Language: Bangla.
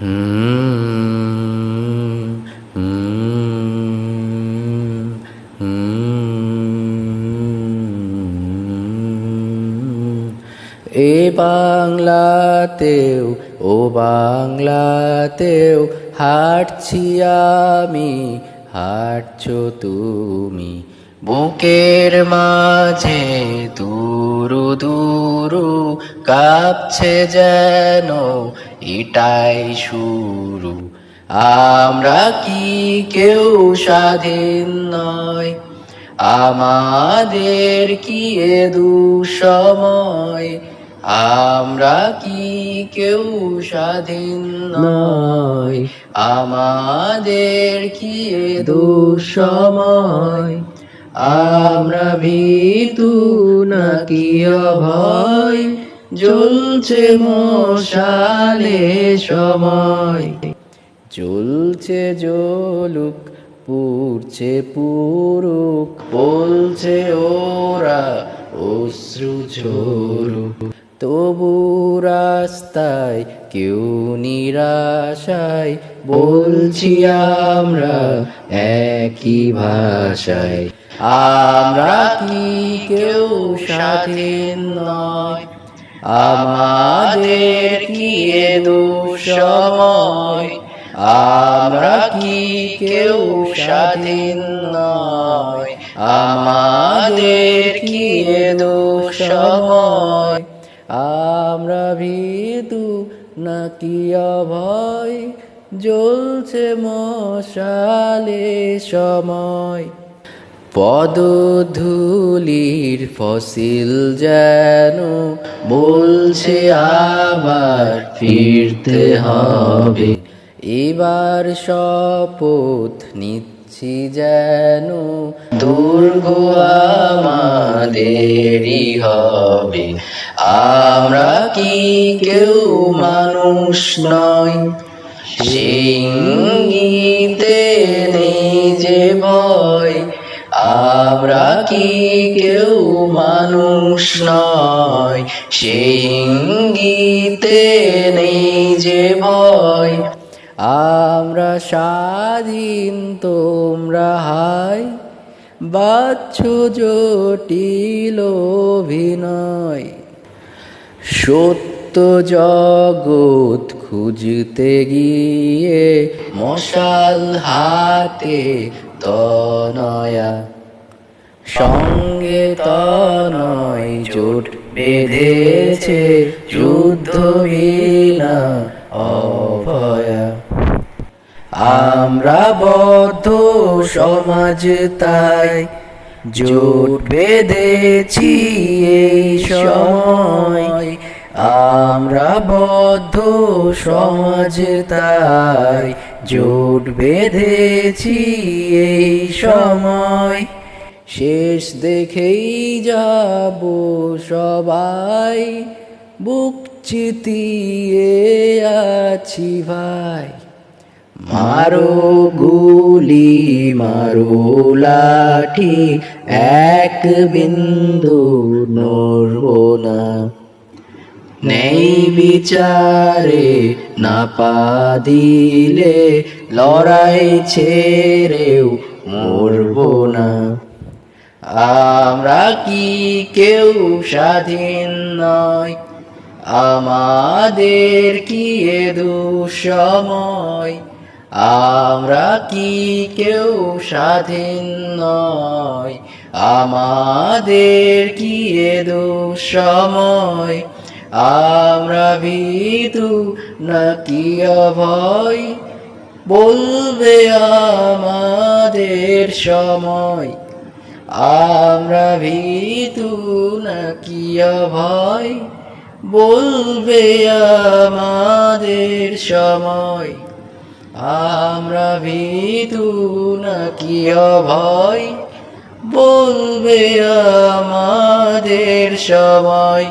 এ বাংলাতেও ও বাংলাতেও হাঁটছি আমি হাঁটছো তুমি। বুকের মাঝে দুরু দুরু কাঁপছে যেন, এটাই শুরু। আমরা কি কেউ স্বাধীন নয়? আমাদের কি এ দুঃসময়? আমরা কি কেউ স্বাধীন নয়? আমাদের কি এ দুঃসময়? আমরা ভীতু নাকি অভয়? জ্বলছে মশালে সময়। জ্বলছে জলুক পুড়ছে পুরুক বলছে ওরা অশ্রু ঝরুক। তবু রাস্তায় কেউ নিরাশায়, বলছি আমরা একই ভাষায়। আমরা কি কেউ স্বাধীন নয়? আমাদের কি এ দুঃসময়? আমরা কি কেউ স্বাধীন নয়? আমাদের কি এ দুঃসময়? আমরা ভীতু নাকি অভয়? জ্বলছে মশালে সময়। পদধূলির ফসিল যেন বলছে, আবার ফিরতে হবে। এবার শপথ নিচ্ছি যেন দুর্গ আমাদেরই হবে। আমরা কি কেউ মানুষ নয় সিংহিতে নেই যে ভয় আমরা কি কেউ মানুষ নয়? সিংহিতে নেই যে ভয়। আমরা স্বাধীন, তোমরা হাই বাচ্চ জটিল অভিনয়। সত্য জগৎ খুঁজতে গিয়ে মশাল হাতে তনয়া। সঙ্গে তনয় জোট বেঁধেছে যুদ্ধ বিনা অভয়া। আমরা বদ্ধ সমাজ তাই জোট বেঁধেছি এই সময়। আমরা বদ্ধ সমাজ তাই জোট বেঁধেছি এই সময়। শেষ দেখেই যাব সবাই। বুক চিতিয়ে আছি ভাই। মারো গুলি, মারো লাঠি, এক বিন্দু নড়ব না। নেই বিচারে, না পা দিলে লড়াই ছেড়েও মরব না। আমরা কি কেউ স্বাধীন নয় আমাদের কি এ দুঃসময়? আমরা কি কেউ স্বাধীন নয় আমাদের কি এ দুঃসময়? আমরা ভীতু নাকি অভয়? বলবে আমাদের সময়। আমরা ভীতু নাকি ভয় বলবে আমাদের সময়। আমরা ভীতু নাকি ভয় বলবে আমাদের সময়।